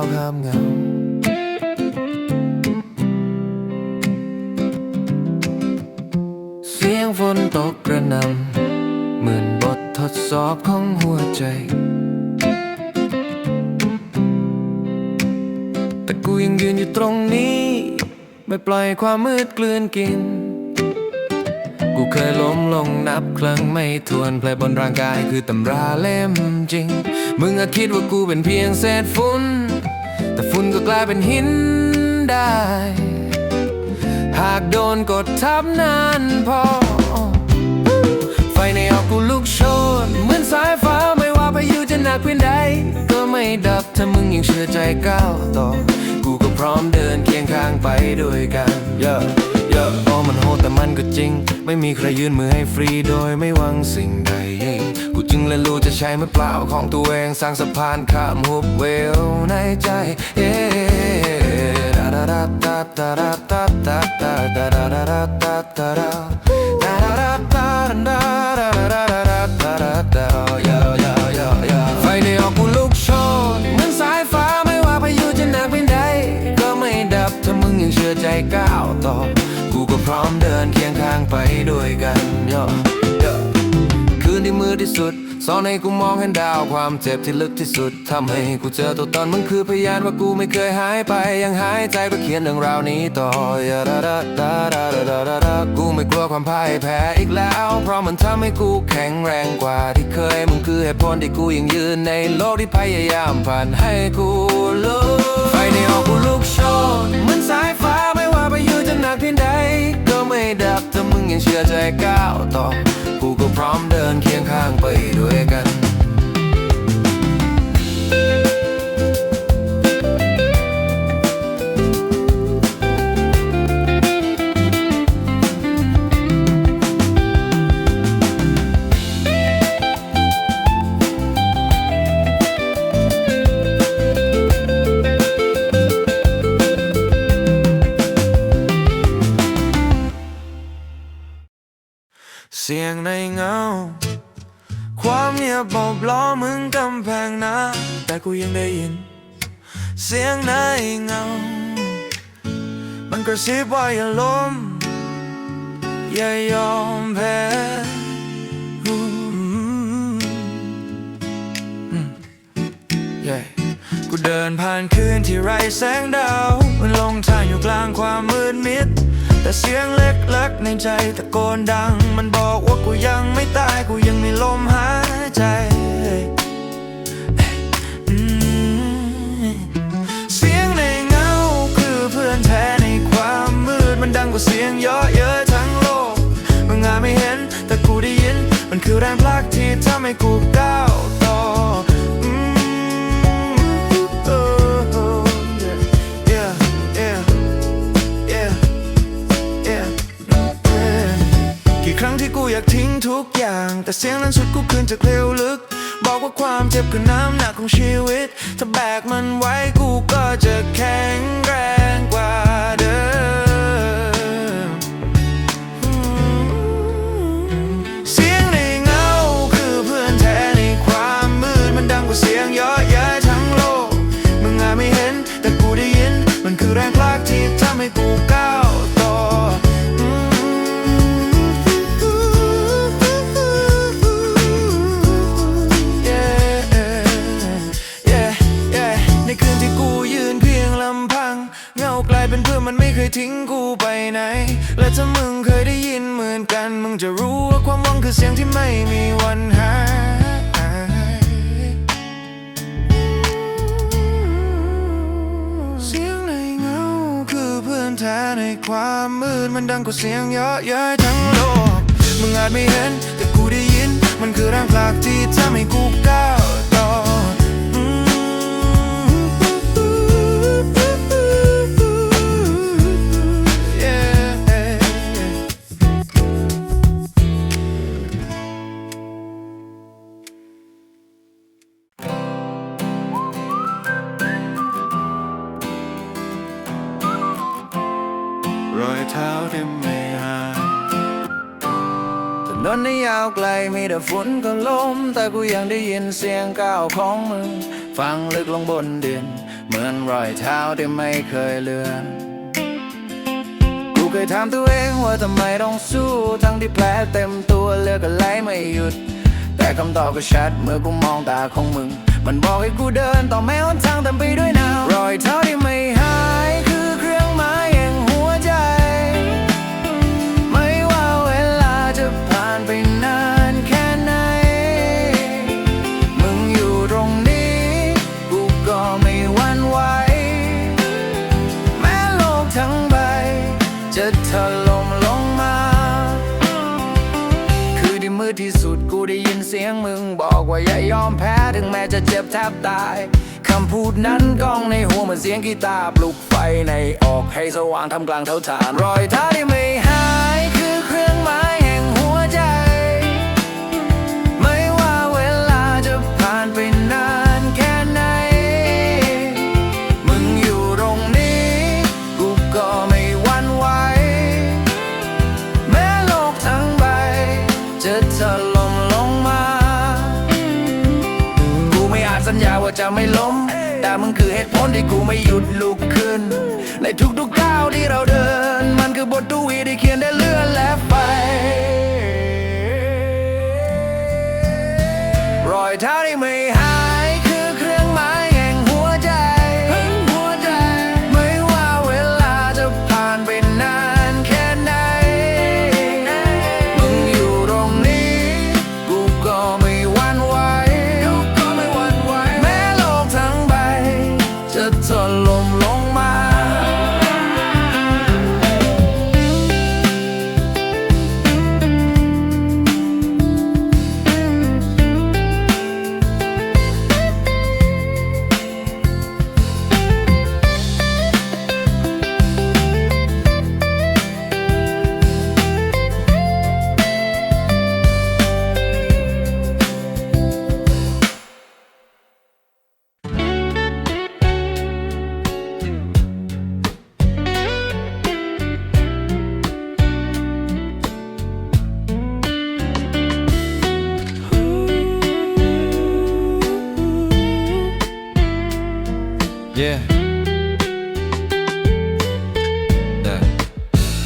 าวข้ามเงา เสียงฝนตกกระหนำเหมือนบททดสอบของหัวใจ แต่กูยังยืนอยู่ตรงนี้ ไม่ปล่อยความมืดกลืนกิน กูเคยล้มลงนับครั้งไม่ทวนแผลบนร่างกายคือตำราเล่มจริง มึงอาคิดว่ากูเป็นเพียงเศษฝุ่น แต่ฝุ่นก็กลายเป็นหินได้ หากโดนกดทับนานพอ ไฟในออกกูลุกโชน เหมือนสายฟ้าไม่ว่าพายุจะหนักเพียงใด ก็ไม่ดับถ้ามึงยังเชื่อใจก้าวต่อ กูก็พร้อมเดินเคียงข้างไปด้วยกันเมันโหดแต่มันก็จริง ไม่มีใครยื่นมือให้ฟรีโดยไม่หวังสิ่งใดกูจึงเลยรู้จะใช้มือเปล่าของตัวเอง สร้างสะพานข้ามหุบเวลในใจเย้ดาดาดาดาดาดาดา อมเดินเคียงข้างไปด้วยกันย่อคืนที่มืดที่สุดสอนให้กูมองเห็นดาวความเจ็บที่ลึกที่สุดทำให้กูเจอตัวตนมันคือพยานว่ากูไม่เคยหายไป ยังหายใจก็เขียนเรื่องราวนี้ต่อดาดาดาดาดาดาดากูไม่กลัวความพ่ายแพ้อีกแล้ว เพราะมันทำให้กูแข็งแรงกว่าที่เคยมึงคือเหตุผลที่กูยังยืนในโลกที่พยายามผ่านให้กูลุกไฟในออกกูลุกโชนเหมือนสายฟ้าไม่ว่าไปอยู่จะหนักเพียงใด ยังเชื่อใจก้าวต่อ กูก็พร้อมเดินเคียงข้างไปด้วยกัน สียงในเงา ความเงียบบอกล้อมึงกำแพงนะ แต่กูยังได้ยิน เสียงในเงา มันกระซิบว่าอย่าล้ม อย่ายอมแพ้ Yeah กูเดินผ่านคืนที่ไร้แสงดาว มันลงทางอยู่กลางความมืดมิด แต่เสียงเล็กๆในใจตะโกนดัง มันบอกว่ากูยังไม่ตายกูยังมีลมหายใจเสียงในเงาคือเพื่อนแท้ในความมืดมันดังกว่าเสียงเยอะเย้ทั้งโลกมึงอาไม่เห็นแต่กูได้ยิน มันคือแรงผลักที่ทำให้กูก้าวากทิ้งทุกอย่าง แต่เสียงนั้นสุดกูคืนจากเร็วลึก บอกว่าความเจ็บคือน้ำหนักของชีวิต ถ้าแบกมันไว้กูก็จะแข็งแรงกว่าเดิม เสียงในเงาคือเพื่อนแท้ในความมืด มันดังกว่าเสียงเยอะแยะทั้งโลก มึงอาจไม่เห็นแต่กูได้ยิน มันคือแรงพลั ทิ้งกูไปไหน และถ้ามึงเคยได้ยินเหมือนกัน มึงจะรู้ว่าความหวังคือเสียงที่ไม่มีวันหายเสียงในเงาคือเพื่อนแท้ในความมืดมันดังกว่าเสียงเยอะเย้ยทั้งโลก มึงอาจไม่เห็นแต่กูได้ยิน มันคือแรงผลักที่ทำให้กูก้าว นนนี้ยาวไกลมีแต่ฝุ่นกับลม แต่กูยังได้ยินเสียงก้าวของมึง ฟังลึกลงบนดิน เหมือนรอยเท้าที่ไม่เคยเลือนกูเคยถามตัวเองว่าทำไมต้องสู้ ทั้งที่แผลเต็มตัวเลือดก็ไหลไม่หยุด แต่คำตอบก็ชัดเมื่อกูมองตาของมึง มันบอกให้กูเดินต่อแม้หนทางเต็มไปด้วยน้ำรอยเท้าที่ไม่หาย ที่มืดที่สุดกูได้ยินเสียงมึง บอกว่าอย่ายอมแพ้ถึงแม้จะเจ็บแทบตาย คำพูดนั้นก้องในหัวเหมือนเสียงกีตาร์ปลุกไฟในออกให้สว่างทำกลางเท่าฐาน รอยเท้าที่ไม่หา ว่าจะไม่ล้ม แต่มึงคือเหตุผลที่กูไม่หยุดลุกขึ้น ในทุกๆก้าวที่เราเดิน มันคือบททวีที่เขียนได้เลือนและไฟ รอยเท้าที่ไม่ห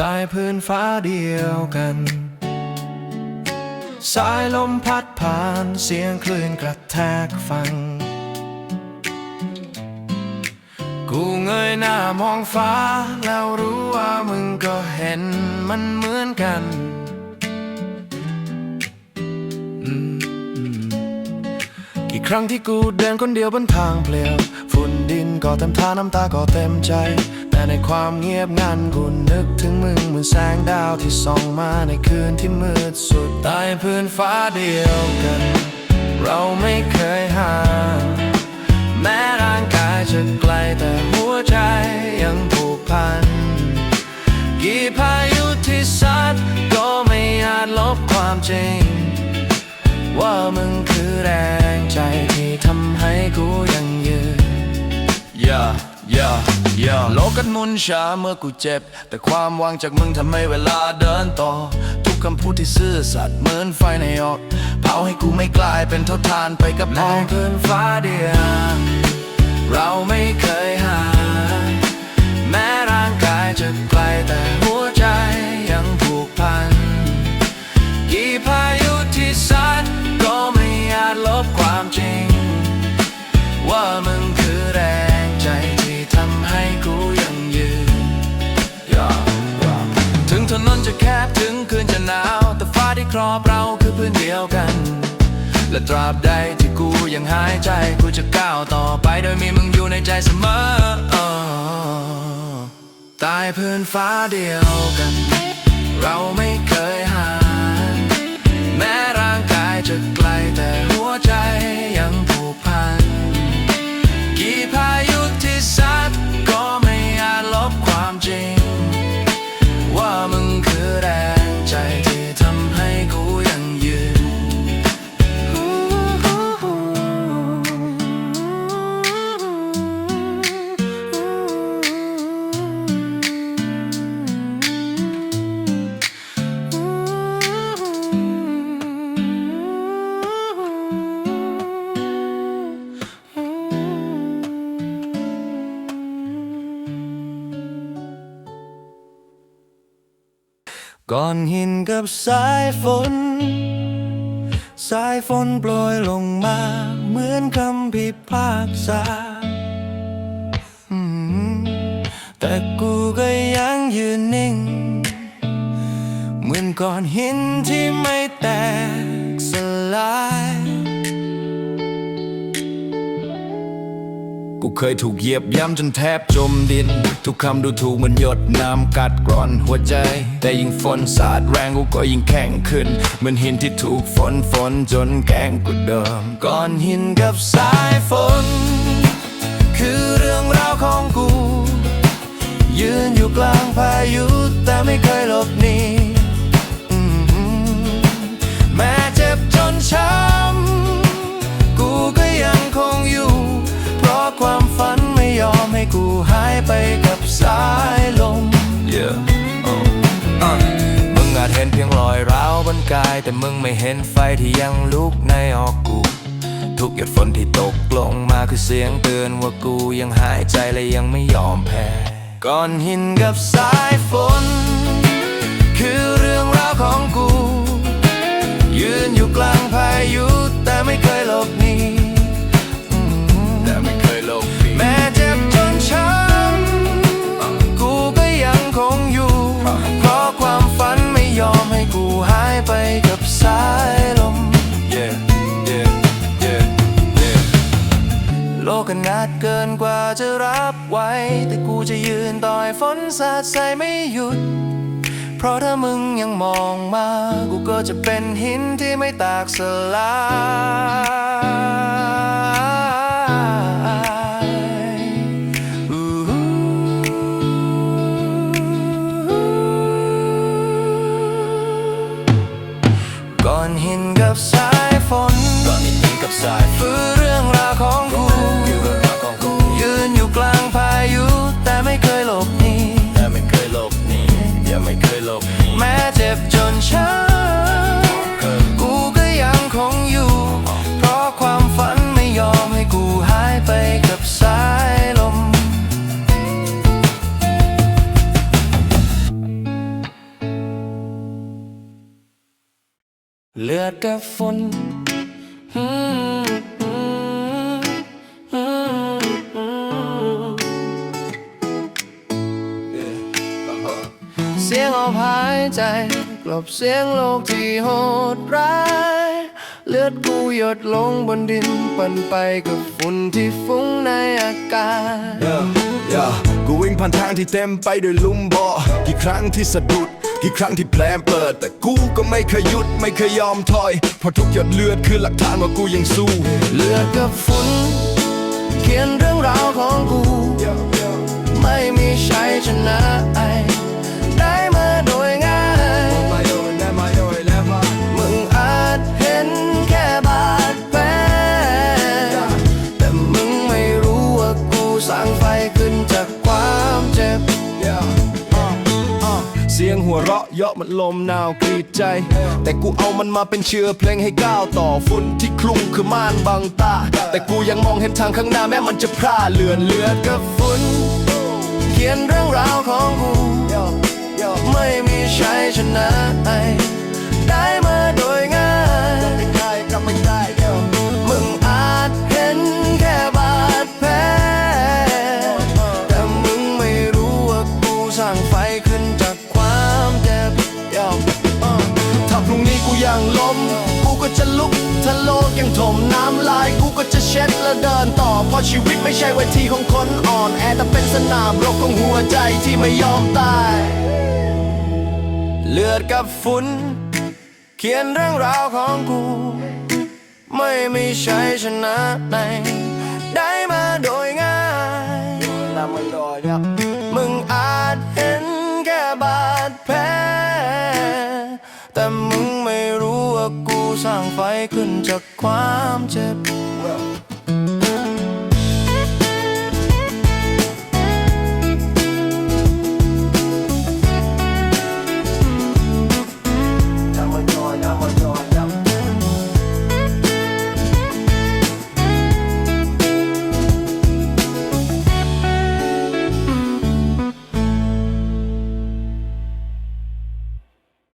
ใต้พื้นฟ้าเดียวกัน สายลมพัดผ่านเสียงคลื่นกระแทกฟัง กูเงยหน้ามองฟ้า แล้วรู้ว่ามึงก็เห็นมันเหมือนกันกี่ครั้งที่กูเดินคนเดียวบนทางเปลี่ยว ก็เต็มท่าน้ำตาก็เต็มใจ แต่ในความเงียบงันกูนึกถึงมึงเหมือนแสงดาวที่ส่องมาในคืนที่มืดสุดใต้พื้นฟ้าเดียวกัน เราไม่เคยห่างแม้ร่างกายจะไกลแต่หัวใจยังผูกพัน กี่พายุที่ซัดก็ไม่อาจลบความจริง ว่ามึงคือแรงใจที่ทำ Yeah โลกกันหมุนช้าเมื่อกูเจ็บ แต่ความหวังจากมึงทำให้เวลาเดินต่อ ทุกคำพูดที่ซื่อสัตย์เหมือนไฟในออกเผาให้กูไม่กลายเป็นเท่าทานไปกับในพื้นฟ้าเดียวเราไม่เคยห่างแม้ร่างกายจะไกลแต่หัวใจยังผูกพัน กี่พายุที่ซัดก็ไม่อาจลบความจริง ว่ามึงคือแรงใจ จะแคบถึงคืนจะหนาว แต่ฟ้าที่ครอบเราคือพื้นเดียวกัน และตราบใดที่กูยังหายใจ กูจะก้าวต่อไปโดยมีมึงอยู่ในใจเสมอใต้พื้นฟ้าเดียวกัน เราไม่เคยห่างแม้ร่างกายจะไกลแต่ ก้อนหินกับสายฝน สายฝนโปรยลงมา เหมือนคำพิพากษา แต่กูก็ยังยืนนิ่ง เหมือนก้อนหินที่ไม่แตกสลาย กูเคยถูกเหยียบย่ำจนแทบจมดิน ทุกคำดูถูกเหมือนหยดน้ำกัดกร่อนหัวใจ แต่ยิ่งฝนสาดแรงกูก็ยิ่งแข็งขึ้น เหมือนหินที่ถูกฝนฝนจนแกล้งกูเดิมก้อนหินกับสายฝน คือเรื่องราวของกู ยืนอยู่กลางพายุแต่ไม่เคยหลบ อยร้าวบนกาย แต่มึงไม่เห็นไฟที่ยังลุกในออกกู ทุกหยดฝนที่ตกลงมาคือเสียงเตือนว่ากูยังหายใจและยังไม่ยอมแพ้ก้อนหินกับสายฝน ดเกินกว่าจะรับไว้แต่กูจะยืนต่อยฝนสาดใส่ไม่หยุด เพราะถ้ามึงยังมองมา กูก็จะเป็นหินที่ไม่แตกสลายอู้หูก้อนหินกับสายฝนก้อนหินกับสายฝน ฝนอืมอืมอืมอืมเสียงออกหายใจ กลบเสียงโลกที่โหดร้าย เลือดกูหยดลงบนดินปั่นไปกับฝุ่นที่ฟุ้งในอากาศย่ากูวิ่งผ่านทางที่เต็มไปด้วยหลุมบ่อกี่ครั้งที่สะดุด กี่ครั้งที่แผลเปิด แต่กูก็ไม่เคยหยุดไม่เคยยอมถอย เพราะทุกหยดเลือดคือหลักฐานว่ากูยังสู้ เลือดกับฝุ่น มันลมหนาวกรีดใจ แต่กูเอามันมาเป็นเชื้อเพลงให้ก้าวต่อฝุ่นที่คลุมคือม่านบังตา แต่กูยังมองเห็นทางข้างหน้าแม้มันจะพร่าเลือนเลือดกับฝุ่นเขียนเรื่องราวของกู ไม่มีชัยชนะไอ ยังถมน้ำลายกูก็จะเช็ดและเดินต่อ เพราะชีวิตไม่ใช่เวทีของคนอ่อนแอแต่เป็นสนามรบของหัวใจที่ไม่ยอมตาย เลือดกับฝุ่นเขียนเรื่องราวของกู ไม่มีชัยชนะไหนได้มาโดยง่าย สร้างไฟขึ้นจากความเจ็บ